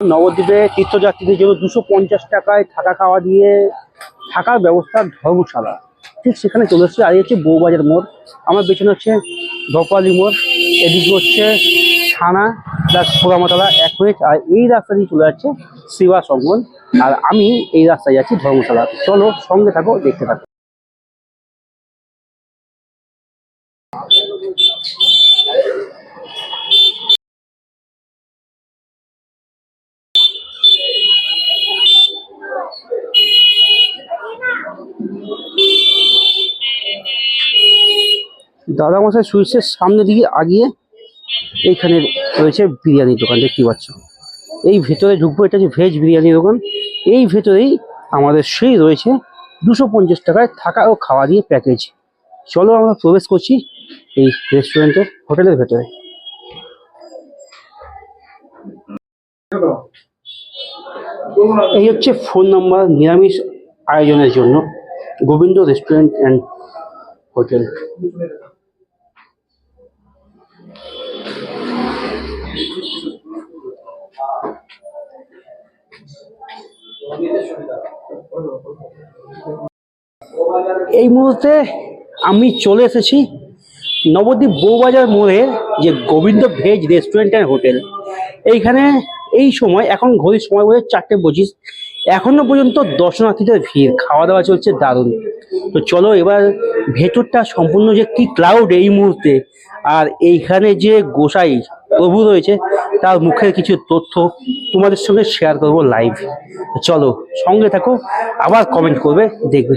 নবদ্বীপে তীর্থযাত্রীদের জন্য দুশো পঞ্চাশ টাকায় থাকা খাওয়া দিয়ে থাকার ব্যবস্থা ধর্মশালা। ঠিক সেখানে চলে এসেছে, আর হচ্ছে বউবাজার মোড়। আমার পেছনে হচ্ছে ধপালি মোড়, এদিকে হচ্ছে থানা প্লাস পোড়ামাতলা এক মিনিট আর এই রাস্তা দিয়ে চলে যাচ্ছে শিবা সঙ্গন আর আমি এই রাস্তায় যাচ্ছি ধর্মশালা। চলো সঙ্গে থাকো, দেখতে থাকো। দাদামশাই সুইচের সামনে দিকে আগিয়ে এইখানে রয়েছে বিরিয়ানি দোকান দেখতে পাচ্ছ। এই ভেতরে ঢুকবো, এটা হচ্ছে ভেজ বিরিয়ানি দোকান। এই ভেতরেই আমাদের সেই রয়েছে দুশো পঞ্চাশ টাকায় থাকা ও খাওয়া দিয়ে প্যাকেজ চলো আমরা প্রবেশ করছি এই রেস্টুরেন্টের হোটেলের ভেতরে। এই হচ্ছে ফোন নাম্বার নিরামিষ আয়োজনের জন্য। গোবিন্দ রেস্টুরেন্ট অ্যান্ড হোটেল এই মুহূর্তে আমি চলে এসেছি নবদ্বীপ বউবাজার মোড়ে যে Gobinda veg restaurant and hotel. এইখানে এই সময়, এখন ঘড়ির সময় বলে চারটে পঁচিশ, এখনও পর্যন্ত দর্শনার্থীদের ভিড় খাওয়া দাওয়া চলছে দারুণ। তো চলো এবার ভেতরটা সম্পূর্ণ যে কি ক্লাউড এই মুহূর্তে, আর এইখানে যে গোসাই প্রভু রয়েছে তার মুখের কিছু তথ্য তোমাদের সঙ্গে শেয়ার করব লাইভ চলো, সঙ্গে থাকো, আবার কমেন্ট করবে, দেখবে।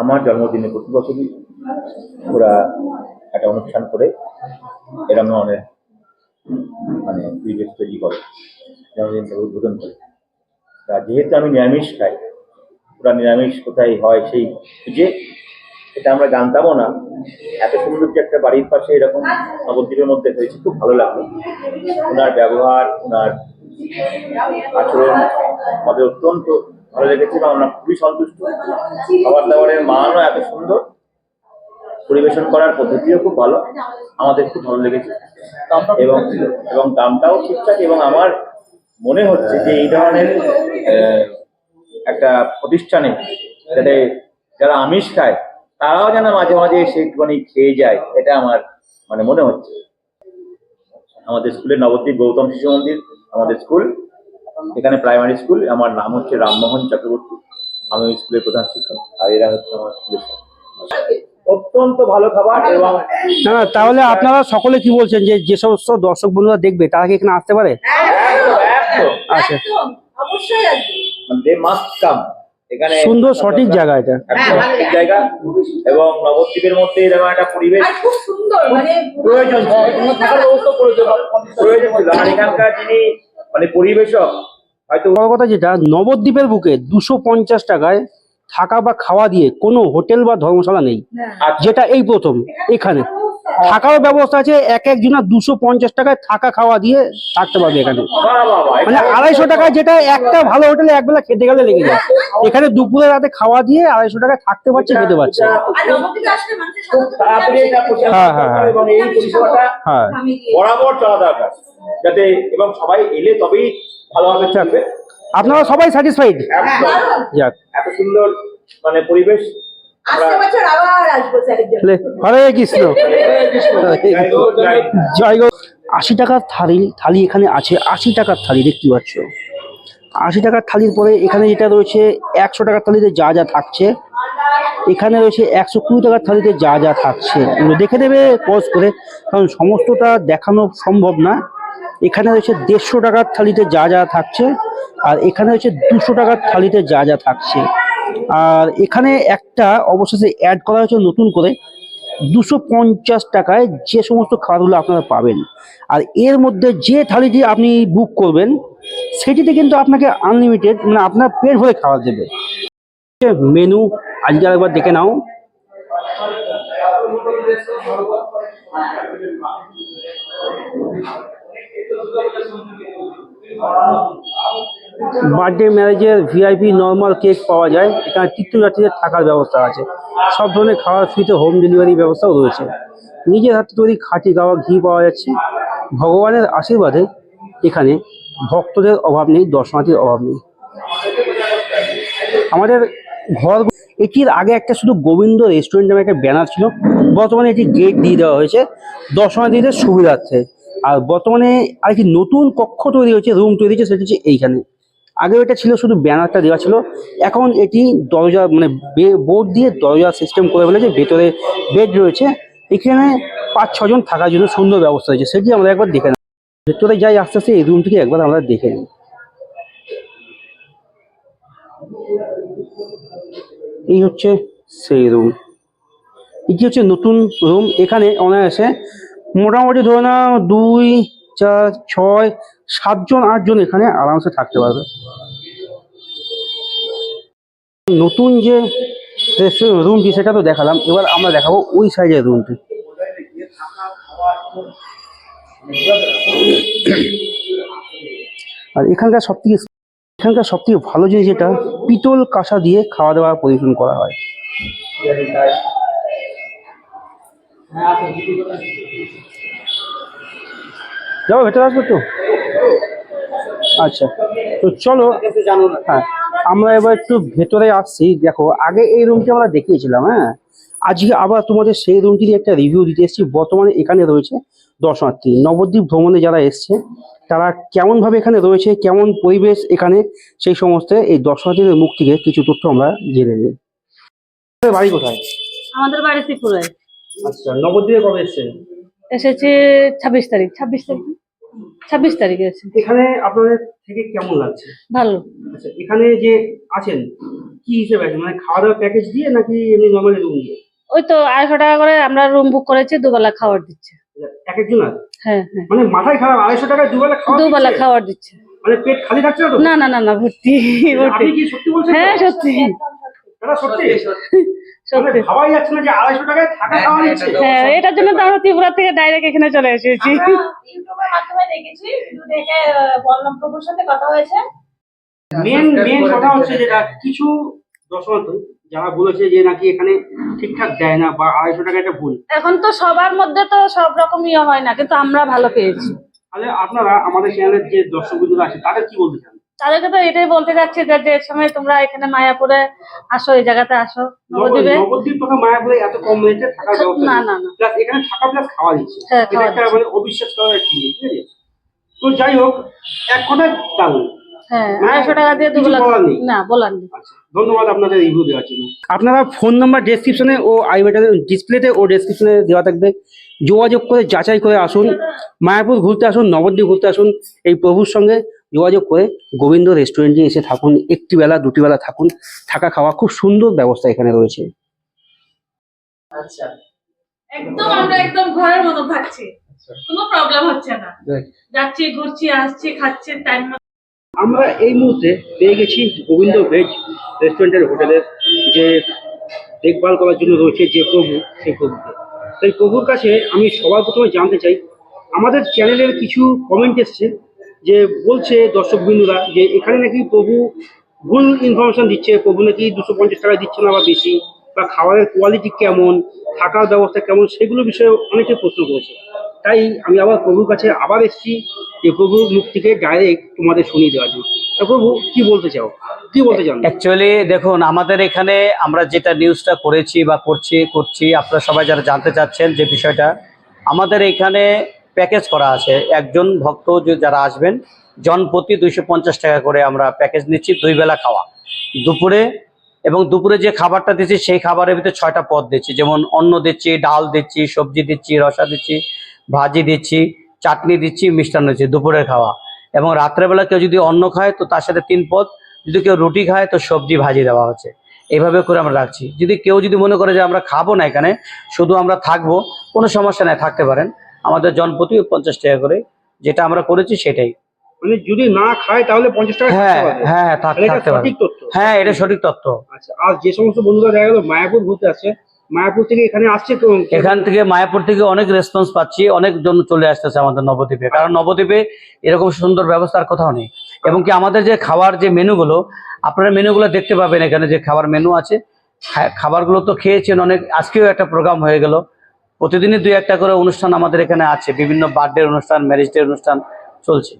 আমার জন্মদিনে প্রতি বছরই ওরা একটা অনুষ্ঠান করে। এরকম ধরনের মানে পরিবেশ তৈরি করে জন্মদিনটা উদ্বোধন করে। তা যেহেতু আমি নিরামিষ খাই, ওরা নিরামিষ কোথায় হয় সেই খুঁজে এটা আমরা জানতামও না। এত সুন্দর যে একটা বাড়ির পাশে এরকম নবদ্বীপের মধ্যে হয়েছে, খুব ভালো লাগল। ওনার ব্যবহার, ওনার আচরণ আমাদের অত্যন্ত ভালো লেগেছে এবং আমরা খুবই সন্তুষ্ট। খাবার দাবারের মানও এত সুন্দর। পরিবেশন করার পদ্ধতিও খুব ভালো। আমাদের খুব ভালো লেগেছে। এবং এবং দামটাও ঠিকঠাক এবং আমার মনে হচ্ছে যে এই ধরনের একটা প্রতিষ্ঠানে যাতে যারা আমিষ খায়, তারাও যেন মাঝে মাঝে এসে একটুখানি খেয়ে যায়, এটা আমার মানে মনে হচ্ছে। আমাদের স্কুলের নবদ্বীপ গৌতম শিশু মন্দির, আমাদের স্কুল। এখানে প্রাইমারি স্কুল আমার নাম হচ্ছে রামমোহন চক্রবর্তী। আমি ওই স্কুলের প্রধান শিক্ষক আর এরা হচ্ছে আমার স্কুলের। অত্যন্ত ভালো খাবার এবং না তাহলে আপনারা সকলে কি বলছেন যে যে সমস্ত দর্শক বন্ধুরা দেখবে তারা কি এখানে আসতে পারে? একদম একদম। আচ্ছা। এখানে সুন্দর সঠিক জায়গা এটা। জায়গা। এবং নবদ্বীপের মধ্যে এরকম একটা পরিবেশ খুব সুন্দর মানে প্রয়োজন প্রয়োজন ছিল। আর এখানকার যিনি মানে পরিবেশক হয়তো বড় কথা যেটা নবদ্বীপের বুকে দুশো পঞ্চাশ টাকায় থাকা বা খাওয়া দিয়ে কোনো হোটেল বা ধর্মশালা নেই আচ্ছা, যেটা এই প্রথম এখানে। থাকারও ব্যবস্থা আছে এক একজনের দুশো পঞ্চাশ টাকায় থাকা খাওয়া দিয়ে থাকতে পারবে এখানে। মানে আড়াইশো টাকায় যেটা একটা ভালো হোটেলে একবেলা খেতে গেলে লেগে যায়। এখানে দুপুরে রাতে খাওয়া দিয়ে আড়াইশো টাকায় থাকতে পারছে খেতে পারছে। হ্যাঁ, হ্যাঁ, হ্যাঁ। পরিষেবাটা হ্যাঁ। আমি গিয়ে- বরাবর চলা দরকার যাতে এবং সবাই এলে তবেই ভালোভাবে চলবে আপনারা সবাই স্যাটিসফাইড যাক। এত সুন্দর মানে পরিবেশ হরে কৃষ্ণ। জয় আশি টাকার থালি থালি এখানে আছে। আশি টাকার থালি দেখতে পাচ্ছ? আশি টাকার থালির পরে এখানে যেটা রয়েছে একশো টাকার থালিতে যা যা থাকছে এখানে রয়েছে একশো কুড়ি টাকার থালিতে যা যা থাকছে। এগুলো দেখে দেবে পজ করে। কারণ সমস্তটা দেখানো সম্ভব না। এখানে রয়েছে দেড়শো টাকার থালিতে যা যা থাকছে আর এখানে রয়েছে দুশো টাকার থালিতে যা যা থাকছে। আর এখানে একটা অবশেষে অ্যাড করা হয়েছে নতুন করে। দুশো পঞ্চাশ টাকায় যে সমস্ত খাবারগুলো আপনারা পাবেন। আর এর মধ্যে যে থালিটি আপনি বুক করবেন, সেটিতে কিন্তু আপনাকে আনলিমিটেড মানে আপনার পেট ভরে খাবার দেবে। মেনু আজকে আরেকবার দেখে নাও। বার্থডে ম্যারেজের ভিআইপি নর্মাল কেক পাওয়া যায়। এখানে তীর্থযাত্রীদের থাকার ব্যবস্থা আছে। সব ধরনের খাওয়ার ফ্রিতে হোম ডেলিভারি ব্যবস্থাও রয়েছে। নিজের হাতে তৈরি খাঁটি গাওয়া ঘি পাওয়া যাচ্ছে। ভগবানের আশীর্বাদে এখানে ভক্তদের অভাব নেই দর্শনার্থীর অভাব নেই। আমাদের ঘর এটির আগে একটা শুধু গোবিন্দ রেস্টুরেন্ট নামে একটা ব্যানার ছিল। বর্তমানে এটি গেট দিয়ে দেওয়া হয়েছে দর্শনার্থীদের সুবিধার্থে। আর বর্তমানে আরেকটি নতুন কক্ষ তৈরি হয়েছে রুম তৈরি হয়েছে, সেটা হচ্ছে এইখানে। আগে এটা ছিল, শুধু ব্যানারটা দেওয়া ছিল। এখন এটি দরজা মানে বোর্ড দিয়ে দরজা সিস্টেম করে ফেলেছে, ভেতরে বেড রয়েছে। এখানে পাঁচ ছজন থাকার জন্য সুন্দর ব্যবস্থা হয়েছে সেটি আমরা একবার দেখে নেব। ভেতরে যাই আস্তে আস্তে, এই রুমটিকে একবার আমরা দেখে নিই এই হচ্ছে সেই রুম এটি হচ্ছে নতুন রুম এখানে অনায়াসে মোটামুটি ধরে নাও দুই, চার, ছয়, সাতজন, আটজন এখানে আরামসে থাকতে পারবে। নতুন যে রুমটি সেটা তো দেখালাম। এবার আমরা দেখাবো ওই সাইজের রুমটি আর এখানকার সব থেকে এখানকার সব থেকে ভালো জিনিস যেটা, পিতল কাঁসা দিয়ে খাওয়া দাওয়া পরিবেশন করা হয়। যাব ভেতরে আসব তো? আচ্ছা। তো চলো হ্যাঁ। আমরা এবার একটু ভেতরে আসছি। দেখো আগে এই রুমটি আমরা দেখিয়েছিলাম হ্যাঁ? আজকে আবার তোমাদের সেই রুমটির একটা রিভিউ দিতে এসেছি। বর্তমানে এখানে রয়েছে দর্শনার্থী। নবদ্বীপ ভ্রমণে যারা এসছে তারা কেমন ভাবে এখানে রয়েছে কেমন পরিবেশ এখানে সেই সমস্ত এই দর্শনার্থীদের মুখ থেকে কিছু তথ্য আমরা জেনে নিই। বাড়ি কোথায়? আমাদের বাড়ি ত্রিপুরায়। আচ্ছা নবদ্বীপে কবে এসছেন? এসেছে ছাব্বিশ তারিখ ছাব্বিশ তারিখ ছাব্বিশ তারিখে এসে এখানে আপনাদের থেকে কেমন লাগছে? ভালো। আচ্ছা এখানে যে আছেন কি হিসেবে আছেন? মানে খাওয়া দাওয়া প্যাকেজ দিয়ে নাকি এমনি নর্মালি রুম দিয়ে? ওই তো আড়াইশো টাকা করে আমরা রুম বুক করেছি দুবেলা খাবার দিচ্ছে। আচ্ছা, এক একজন আছে হ্যাঁ হ্যাঁ। মানে মাথায় খারাপ আড়াইশো টাকায় দুবেলা খাওয়া দুবেলা খাবার দিচ্ছে। মানে পেট খালি থাকছে না না না না না ভর্তি ভর্তি। আপনি কি সত্যি বলছেন? হ্যাঁ সত্যি। দাদা সত্যি। হ্যাঁ এটার জন্য তো আমরা ত্রিপুরা থেকে ডাইরেক্ট এখানে চলে এসেছি। ইউটিউবের মাধ্যমে দেখেছি দেখে বললাম প্রভুর সাথে কথা হয়েছে। মেন মেন কথা হচ্ছে যেটা কিছু দর্শনার্থী যারা বলেছে যে নাকি এখানে ঠিকঠাক দেয় না বা আড়াইশো টাকা একটা ভুল। এখন তো সবার মধ্যে তো সব রকম ইয়ে হয় না কিন্তু আমরা ভালো পেয়েছি। তাহলে আপনারা আমাদের চ্যানেলের যে দর্শক আছে তাদের কি বলতে চান? তাদেরকে তো এটাই বলতে যাচ্ছি যে যে সময় তোমরা এখানে মায়াপুরে আসো এই জায়গাতে আসো নবদ্বীপে? নবদ্বীপ? মায়াপুরে এত কম রেটে থাকার ব্যবস্থা না না না। প্লাস এখানে থাকা প্লাস খাওয়া দিচ্ছে। হ্যাঁ, এটা একটা মানে অবিশ্বাস করার জিনিস ঠিক আছে? তো যাই হোক এক দারুণ হ্যাঁ। না বলার আচ্ছা ধন্যবাদ আপনাদের রিভিউ আপনারা ফোন নাম্বার ডেসক্রিপশনে ও আই বাটনের ডিসপ্লেতে ও ডেসক্রিপশনে দেওয়া থাকবে। যোগাযোগ করে যাচাই করে আসুন। মায়াপুর ঘুরতে আসুন নবদ্বীপ ঘুরতে আসুন এই প্রভুর সঙ্গে। যোগাযোগ করে গোবিন্দ রেস্টুরেন্টে এসে থাকুন একটি বেলা দুটি বেলা থাকুন থাকা খাওয়া খুব সুন্দর ব্যবস্থা এখানে রয়েছে। একদম আমরা একদম ঘরের মতো থাকছি। কোনো প্রবলেম হচ্ছে না। যাচ্ছি ঘুরছি আসছি খাচ্ছি টাইম আমরা এই মুহূর্তে পেয়ে গেছি গোবিন্দ ভেজ রেস্টুরেন্টের হোটেলের যে দেখভাল করার জন্য রয়েছে যে প্রভু সেই প্রভুকে। সেই প্রভুর কাছে আমি সবার প্রথমে জানতে চাই আমাদের চ্যানেলের কিছু কমেন্ট এসছে যে বলছে দর্শক বিন্দুরা যে এখানে নাকি প্রভু ভুল ইনফরমেশন দিচ্ছে, প্রভু নাকি দুশো পঞ্চাশ টাকা দিচ্ছে না বা বেশি, বা খাবারের কোয়ালিটি কেমন, থাকার ব্যবস্থা কেমন, সেগুলো বিষয়ে অনেকে প্রশ্ন করেছে। তাই আমি আবার প্রভুর কাছে আবার এসেছি যে প্রভুর মুখ থেকে ডাইরেক্ট তোমাদের শুনিয়ে দেওয়ার জন্য। প্রভু, কি বলতে চাও? কি বলতে চান? অ্যাকচুয়ালি দেখুন, আমাদের এখানে আমরা যেটা নিউজটা করেছি বা করছি করছি, আপনারা সবাই যারা জানতে চাচ্ছেন যে বিষয়টা, আমাদের এখানে প্যাকেজ করা আছে। একজন ভক্ত যে যারা আসবেন, জন প্রতি দুইশো পঞ্চাশ টাকা করে আমরা প্যাকেজ নিচ্ছি, দুই বেলা খাওয়া। দুপুরে এবং দুপুরে যে খাবারটা দিচ্ছি, সেই খাবারের ভিতরে ছয়টা পদ দিচ্ছি। যেমন অন্ন দিচ্ছি, ডাল দিচ্ছি, সবজি দিচ্ছি, রসা দিচ্ছি, ভাজি দিচ্ছি, চাটনি দিচ্ছি, মিষ্টান্ন দিচ্ছি দুপুরের খাওয়া। এবং রাত্রেবেলা কেউ যদি অন্ন খায়, তো তার সাথে তিন পদ। যদি কেউ রুটি খায়, তো সবজি ভাজি দেওয়া হচ্ছে। এইভাবে করে আমরা রাখছি। যদি কেউ যদি মনে করে যে আমরা খাব না এখানে, শুধু আমরা থাকব, কোনো সমস্যা নাই, থাকতে পারেন। আমাদের জনপ্রতি পঞ্চাশ টাকা করে যেটা আমরা করেছি সেটাই। মানে যদি না খায় তাহলে পঞ্চাশ টাকা হ্যাঁ হ্যাঁ হ্যাঁ থাক- থাকতে হ্যাঁ এটা সঠিক তথ্য। আচ্ছা আর যে সমস্ত বন্ধুরা দেখা গেল মায়াপুর ঘুরতে আসছে মায়াপুর থেকে এখানে আসছে এখান থেকে মায়াপুর থেকে অনেক রেসপন্স পাচ্ছি অনেকজন চলে আসতেছে আমাদের নবদ্বীপে। কারণ নবদ্বীপে এরকম সুন্দর ব্যবস্থা আর কোথাও নেই। এবং কি আমাদের যে খাবার যে মেনুগুলো আপনারা মেনুগুলো দেখতে পাবেন এখানে যে খাবার মেনু আছে। খা- খাবারগুলো তো খেয়েছেন অনেক আজকেও একটা প্রোগ্রাম হয়ে গেল। প্রতিদিনই দুই একটা করে অনুষ্ঠান আমাদের এখানে আছে। বিভিন্ন বার্থডে অনুষ্ঠান ম্যারেজ ডে অনুষ্ঠান চলছে।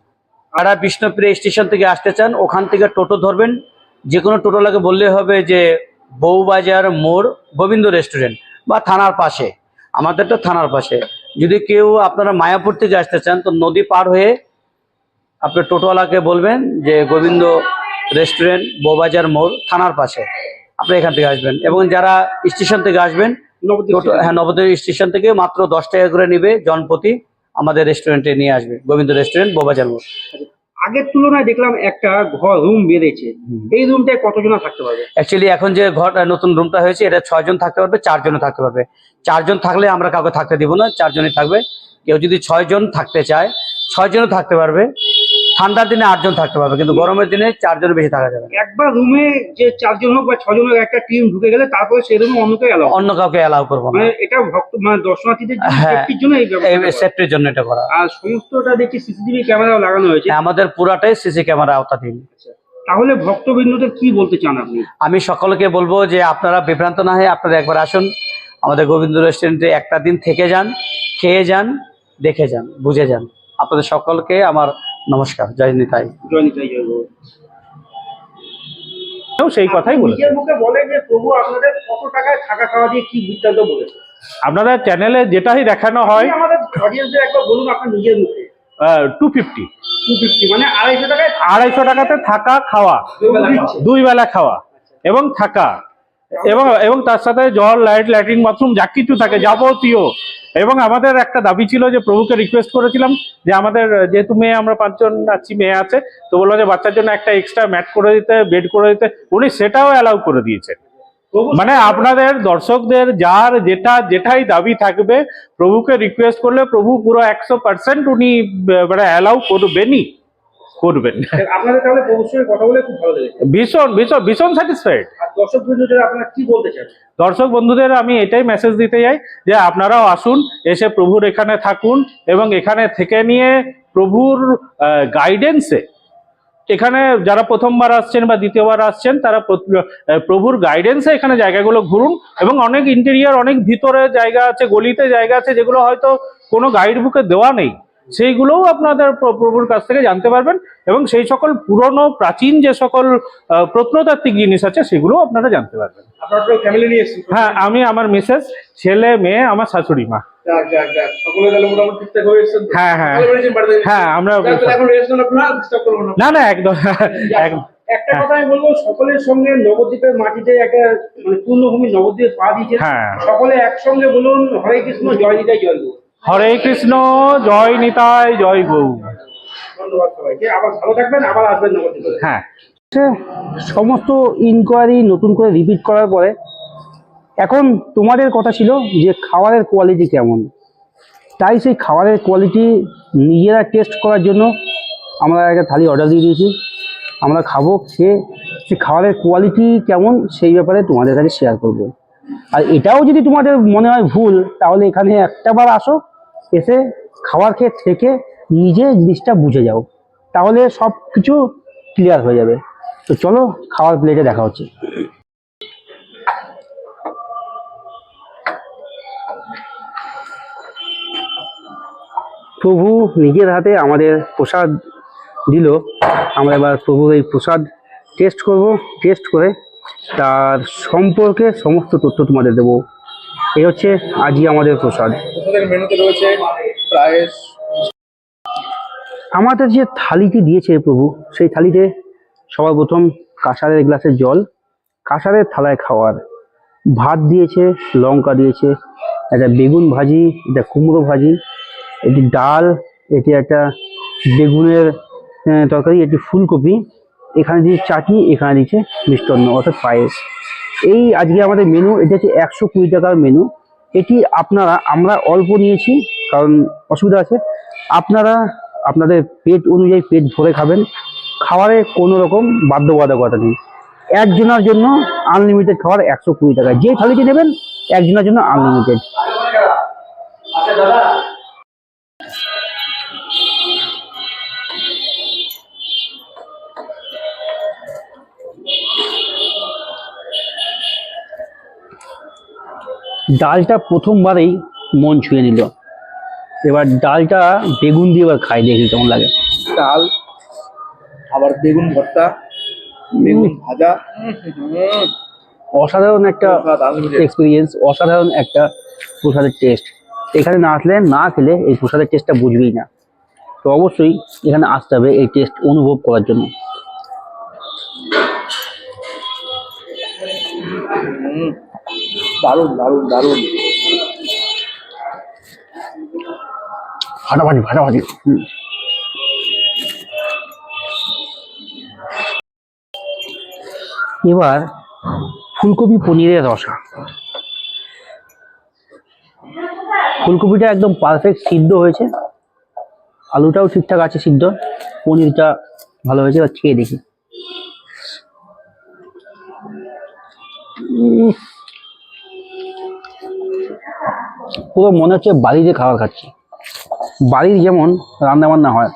যারা বিষ্ণুপ্রিয়া স্টেশন থেকে আসতে চান, ওখান থেকে টোটো ধরবেন। যে কোনো টোটোলাকে বললে হবে যে, বউবাজার মোড় গোবিন্দ রেস্টুরেন্ট বা থানার পাশে। আমাদের তো থানার পাশে। যদি কেউ আপনারা মায়াপুর থেকে আসতে চান, তো নদী পার হয়ে আপনার টোটোওয়ালাকে বলবেন যে, গোবিন্দ রেস্টুরেন্ট বউবাজার মোড়, থানার পাশে। আপনি এখান থেকে আসবেন। এবং যারা স্টেশন থেকে আসবেন হ্যাঁ নবদ্বীপ স্টেশন থেকে মাত্র দশ টাকা করে নিবে জনপ্রতি আমাদের রেস্টুরেন্টে নিয়ে আসবে গোবিন্দ রেস্টুরেন্ট বউবাজার মোড় আগের তুলনায় দেখলাম একটা ঘর রুম বেড়েছে এই রুমটায় কতজন থাকতে পারবে? অ্যাকচুয়ালি এখন যে ঘর নতুন রুমটা হয়েছে এটা ছয়জন থাকতে পারবে চারজনও থাকতে পারবে। চারজন থাকলে আমরা কাউকে থাকতে দিব না চারজনই থাকবে। কেউ যদি ছয়জন থাকতে চায় ছয়জনও থাকতে পারবে। ঠান্ডার দিনে আটজন থাকতে পারবে কিন্তু গরমের দিনে চারজন বেশি থাকা যাবে। একবার রুমে যে চারজন হোক বা ছজন হোক একটা টিম ঢুকে গেলে তারপরে সেই রুমে অন্যকে এলাও অন্য কাউকে অ্যালাউ করব না। মানে এটা ভক্ত মানে দর্শনার্থীদের জন্য হ্যাঁ। জন্য এই এই সেফটির জন্য এটা করা। আর সমস্তটা দেখি সিসিটিভি ক্যামেরাও লাগানো হয়েছে। আমাদের পুরাটাই সিসি ক্যামেরা আওতাধীন। তাহলে ভক্তবৃন্দদের কি বলতে চান আপনি? আমি সকলকে বলব যে আপনারা বিভ্রান্ত না হয়ে আপনারা একবার আসুন আমাদের গোবিন্দ রেস্টুরেন্টে একটা দিন থেকে যান খেয়ে যান দেখে যান বুঝে যান। আপনাদের সকলকে আমার নমস্কার জয় নিতাই। জয় নিতাই জয় সেই কথাই বলে মুখে বলে যে প্রভু আপনাদের কত টাকায় থাকা খাওয়া দিয়ে কি বৃত্তান্ত বলেছে। আপনাদের চ্যানেলে যেটাই দেখানো হয় আমাদের অডিয়েন্সদের একবার বলুন আপনার নিজের মুখে। টু ফিফটি টু ফিফটি মানে আড়াইশো টাকায় আড়াইশো টাকাতে থাকা খাওয়া। দুই বেলা খাওয়া। এবং থাকা। এবং এবং তার সাথে জল, লাইট, ল্যাট্রিন, বাথরুম, যা কিছু থাকে, যাবতীয়। এবং আমাদের একটা দাবি ছিল যে প্রভুকে রিকোয়েস্ট করেছিলাম যে আমাদের, যেহেতু মেয়ে, আমরা পাঁচজন আছি, মেয়ে আছে, তো বলল যে বাচ্চার জন্য একটা এক্সট্রা ম্যাট করে দিতে বেড করে দিতে। উনি সেটাও অ্যালাউ করে দিয়েছেন মানে আপনাদের দর্শকদের যার যেটা, যেটাই দাবি থাকবে, প্রভুকে রিকোয়েস্ট করলে প্রভু পুরো একশো পার্সেন্ট উনি মানে অ্যালাউ করবেনই। করবেন। আপনাদের তাহলে প্রভুর কথা বলে খুব ভালো লেগেছে। ভীষণ ভীষণ ভীষণ স্যাটিসফাইড দর্শক বৃন্দদের আপনারা কি বলতে চান? দর্শক বন্ধুদের আমি এটাই মেসেজ দিতে চাই যে আপনারাও আসুন এসে প্রভুর এখানে থাকুন এবং এখানে থেকে নিয়ে প্রভুর গাইডেন্সে এখানে যারা প্রথমবার আসছেন বা দ্বিতীয়বার আসছেন তারা প্রভুর গাইডেন্সে এখানে জায়গাগুলো ঘুরুন এবং অনেক ইন্টেরিয়ার অনেক ভিতরে জায়গা আছে গলিতে জায়গা আছে যেগুলো হয়তো কোনো গাইড বুকে দেওয়া নেই। সেইগুলোও আপনাদের প্রভুর কাছ থেকে জানতে পারবেন এবং সেই সকল পুরনো প্রাচীন যে সকল প্রত্নতাত্ত্বিক জিনিস আছে সেগুলোও আপনারা জানতে পারবেন। হ্যাঁ আমি আমার মিসেস ছেলে মেয়ে আমার শাশুড়ি মা। হয়ে? হ্যাঁ হ্যাঁ। আমরা না। না। একদম একদম। একটা কথা আমি বলব সকলের সঙ্গে নবদ্বীপের মাটিতে একটা মানে পূর্ণভূমি নবদ্বীপে পা দিয়েছে। সকলে একসঙ্গে বলুন হরে কৃষ্ণ জয় নিতাই জয় হরে কৃষ্ণ জয় নিতাই জয় গৌ হ্যাঁ। সমস্ত ইনকোয়ারি নতুন করে রিপিট করার পরে এখন তোমাদের কথা ছিল যে খাবারের কোয়ালিটি কেমন। তাই সেই খাবারের কোয়ালিটি নিজেরা টেস্ট করার জন্য আমরা একটা থালি অর্ডার দিয়ে দিয়েছি। আমরা খাব খেয়ে সেই খাবারের কোয়ালিটি কেমন সেই ব্যাপারে তোমাদের কাছে শেয়ার করব। আর এটাও যদি তোমাদের মনে হয় ভুল তাহলে এখানে একটাবার আসো এসে খাবার খেয়ে থেকে নিজে জিনিসটা বুঝে যাও। তাহলে সব কিছু ক্লিয়ার হয়ে যাবে। তো চলো খাওয়ার প্লেটে দেখা হচ্ছে। প্রভু নিজের হাতে আমাদের প্রসাদ দিল। আমরা এবার প্রভুর এই প্রসাদ টেস্ট করব। টেস্ট করে তার সম্পর্কে সমস্ত তথ্য তোমাদের দেব। এই হচ্ছে আজই আমাদের প্রসাদ। মেনুতে রয়েছে প্রায় আমাদের যে থালিটি দিয়েছে প্রভু সেই থালিতে সবার প্রথম কাঁসারের গ্লাসের জল কাঁসারের থালায় খাওয়ার। ভাত দিয়েছে লঙ্কা দিয়েছে একটা বেগুন ভাজি এটা কুমড়ো ভাজি এটি ডাল এটি একটা বেগুনের তরকারি এটি ফুলকপি এখানে দিয়েছে চাটনি এখানে দিয়েছে মিষ্টান্ন অর্থাৎ পায়েস। এই আজকে আমাদের মেনু এটা হচ্ছে একশো কুড়ি টাকার মেনু এটি আপনারা, আমরা অল্প নিয়েছি, কারণ অসুবিধা আছে। আপনারা, আপনাদের পেট অনুযায়ী পেট ভরে খাবেন। খাবারে কোনো রকম বাধ্যবাধকতা নেই। একজনের জন্য আনলিমিটেড খাবার একশো কুড়ি টাকা। যে থালিটি নেবেন, একজনের জন্য আনলিমিটেড ডালটা প্রথমবারেই মন ছুঁয়ে নিল। এবার ডালটা বেগুন দিয়ে এবার খাই দেখি কেমন লাগে। ডাল আবার বেগুন ভর্তা বেগুন ভাজা। অসাধারণ একটা এক্সপিরিয়েন্স অসাধারণ একটা প্রসাদের টেস্ট এখানে না আসলে না খেলে এই প্রসাদের টেস্টটা বুঝবেই না। তো অবশ্যই এখানে আসতে হবে এই টেস্ট অনুভব করার জন্য। দারুণ দারুণ দারুণ। ফাটাফাটি ফাটাফাটি। হুম। এবার ফুলকপি পনিরের রসা। ফুলকপিটা একদম পারফেক্ট সিদ্ধ হয়েছে। আলুটাও ঠিকঠাক আছে সিদ্ধ। পনিরটা ভালো হয়েছে এবার খেয়ে দেখি। পুরো মনে হচ্ছে বাড়িতে খাবার খাচ্ছি। বাড়ির যেমন রান্না বান্না হয়,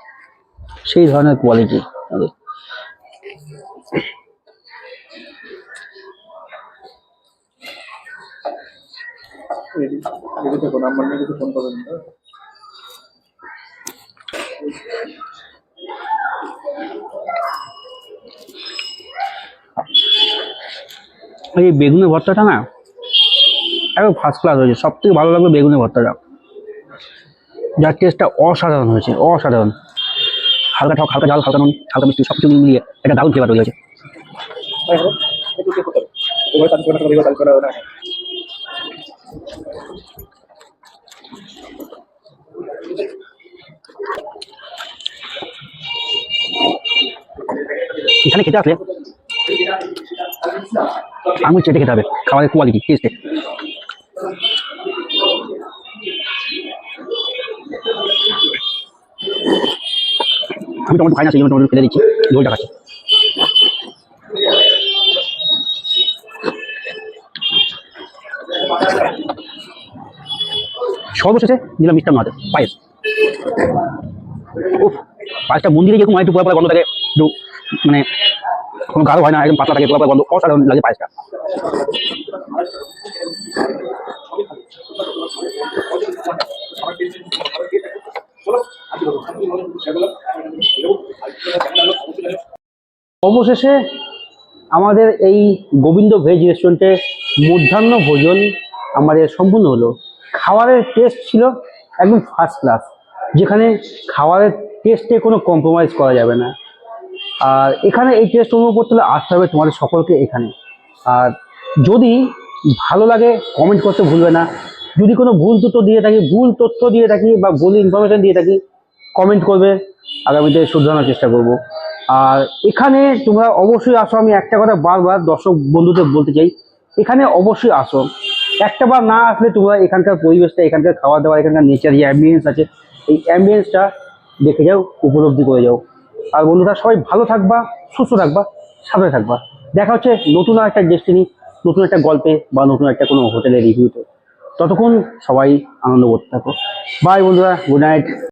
সেই ধরনের কোয়ালিটি এই বেগুনের ভর্তাটা না একদম ফার্স্ট ক্লাস হয়েছে। সব থেকে ভালো লাগল বেগুনের ভর্তাটা। যার টেস্টটা অসাধারণ হয়েছে, অসাধারণ। হালকা টক হালকা ঝাল, হালকা নুন, হালকা মিষ্টি সব কিছু মিলিয়ে একটা দারুণ ফ্লেভার হয়েছে। এখানে খেতে আসলে আঙুল চেটে খেতে হবে। খাবারের কোয়ালিটি টেস্টে আমি টমেটো খাই না সেই জন্য টমেটো ফেলে দিচ্ছি। ঝোলটা খাচ্ছি সর্বশেষে দিলাম মিষ্টান্ন হাতে পায়েস। উফ, পায়েসটা মন্দিরে যেরকম হয় একটু পোড়া পোড়া গন্ধ থাকে, একটু মানে কোনো গাঢ় হয় না, একদম পাতলা থাকে পোড়া পোড়া গন্ধ, অসাধারণ লাগে পায়েসটা। অবশেষে আমাদের এই গোবিন্দ ভেজ রেস্টুরেন্টে মধ্যাহ্ন ভোজন আমাদের সম্পূর্ণ হলো। খাবারের টেস্ট ছিল একদম ফার্স্ট ক্লাস যেখানে খাবারের টেস্টে কোনো কম্প্রোমাইজ করা যাবে না। আর এখানে এই টেস্ট অনুভব করতে হলে আসতে হবে তোমাদের সকলকে এখানে। আর যদি ভালো লাগে কমেন্ট করতে ভুলবে না। যদি কোনো ভুল তথ্য দিয়ে থাকি, ভুল তথ্য দিয়ে থাকি বা ভুল ইনফরমেশন দিয়ে থাকি কমেন্ট করবে। আগামীতে শুধরানোর চেষ্টা করব। আর এখানে তোমরা অবশ্যই আসো, আমি একটা কথা বারবার দর্শক বন্ধুদের বলতে চাই, এখানে অবশ্যই আসো। একটা বার না আসলে তোমরা এখানকার পরিবেশটা, এখানকার খাওয়া দাওয়া এখানকার নেচার যে অ্যাম্বিয়েন্স আছে, এই অ্যাম্বিয়েন্সটা দেখে যাও, উপলব্ধি করে যাও। আর বন্ধুরা, সবাই ভালো থাকবা, সুস্থ থাকবা সাথে থাকবা। দেখা হচ্ছে নতুন একটা ডেস্টিনি নতুন একটা গল্পে বা নতুন একটা কোনো হোটেলের রিভিউতে ততক্ষণ সবাই আনন্দ করতে থাকো। বাই বন্ধুরা গুড নাইট